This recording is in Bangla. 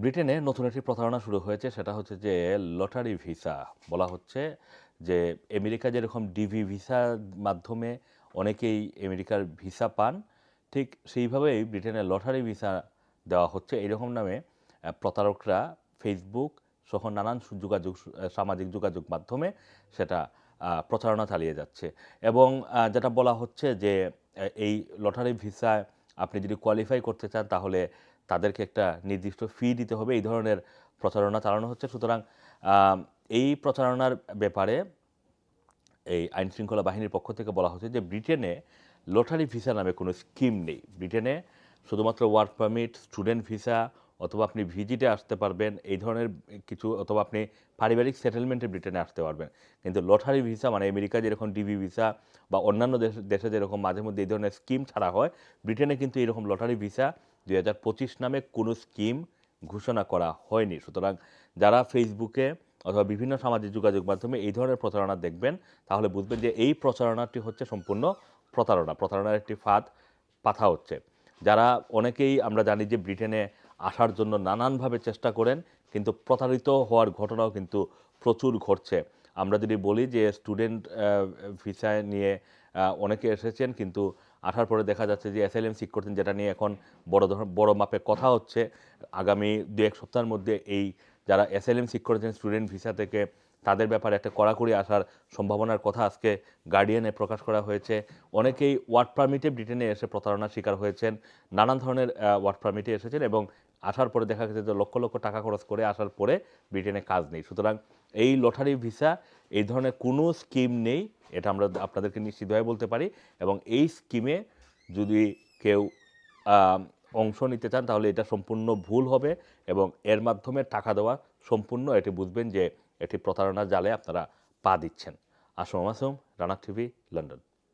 ব্রিটেনে নতুন একটি প্রতারণা শুরু হয়েছে, সেটা হচ্ছে যে লটারি ভিসা। বলা হচ্ছে যে আমেরিকা যেরকম ডিভি ভিসার মাধ্যমে অনেকেই আমেরিকার ভিসা পান, ঠিক সেইভাবেই ব্রিটেনে লটারি ভিসা দেওয়া হচ্ছে। এরকম নামে প্রতারকরা ফেসবুক সহ নানান যোগাযোগ সামাজিক যোগাযোগ মাধ্যমে সেটা প্রচারণা চালিয়ে যাচ্ছে। এবং যেটা বলা হচ্ছে যে এই লটারি ভিসায় আপনি যদি কোয়ালিফাই করতে চান, তাহলে তাদেরকে একটা নির্দিষ্ট ফি দিতে হবে। এই ধরনের প্রচারণা চালানো হচ্ছে। সুতরাং এই প্রচারণার ব্যাপারে এই আইন শৃঙ্খলা বাহিনীর পক্ষ থেকে বলা হচ্ছে যে, ব্রিটেনে লটারি ভিসা নামে কোনো স্কিম নেই। ব্রিটেনে শুধুমাত্র ওয়ার্ক পারমিট স্টুডেন্ট ভিসা অথবা আপনি ভিজিটে আসতে পারবেন, এই ধরনের কিছু অথবা আপনি পারিবারিক সেটেলমেন্টে ব্রিটেনে আসতে পারবেন। কিন্তু লটারি ভিসা মানে আমেরিকা যেরকম ডিবি ভিসা বা অন্যান্য দেশ, দেশে যেরকম মাঝে মধ্যে এই ধরনের স্কিম ছাড়া হয়, ব্রিটেনে কিন্তু এরকম লটারি ভিসা দুই হাজার পঁচিশ নামে কোনো স্কিম ঘোষণা করা হয়নি। সুতরাং যারা ফেসবুকে অথবা বিভিন্ন সামাজিক যোগাযোগ মাধ্যমে এই ধরনের প্রচারণা দেখবেন, তাহলে বুঝবেন যে এই প্রচারণাটি হচ্ছে সম্পূর্ণ প্রতারণা। প্রতারণার একটি ফাঁদ পাথা হচ্ছে। যারা অনেকেই আমরা জানি যে ব্রিটেনে আসার জন্য নানানভাবে চেষ্টা করেন, কিন্তু প্রতারিত হওয়ার ঘটনাও কিন্তু প্রচুর ঘটছে। আমরা যদি বলি যে স্টুডেন্ট ভিসা নিয়ে অনেকে এসেছেন, কিন্তু আসার পরে দেখা যাচ্ছে যে এসএলএম সিক করতেন যেটা নিয়ে এখন বড় ধরনের, বড় মাপে কথা হচ্ছে। আগামী দু এক সপ্তাহের মধ্যে এই যারা এসএলএম সিক করেছেন স্টুডেন্ট ভিসা থেকে, তাদের ব্যাপারে একটা কড়াকড়ি আসার সম্ভাবনার কথা আজকে গার্ডিয়ানে প্রকাশ করা হয়েছে। অনেকেই ওয়ার্ক পারমিটে ব্রিটেনে এসে প্রতারণার শিকার হয়েছেন, নানান ধরনের ওয়ার্ক পারমিটে এসেছেন এবং আসার পরে দেখা গেছে যে লক্ষ লক্ষ টাকা খরচ করে আসার পরে ব্রিটেনে কাজ নেই। সুতরাং এই লটারি ভিসা, এই ধরনের কোনো স্কিম নেই, এটা আমরা আপনাদেরকে নিশ্চিতভাবে বলতে পারি। এবং এই স্কিমে যদি কেউ অংশ নিতে চান, তাহলে এটা সম্পূর্ণ ভুল হবে এবং এর মাধ্যমে টাকা দেওয়া সম্পূর্ণ। এটি বুঝবেন যে এটি প্রতারণা জালে আপনারা পা দিচ্ছেন। Assam Masum Rana TV, London.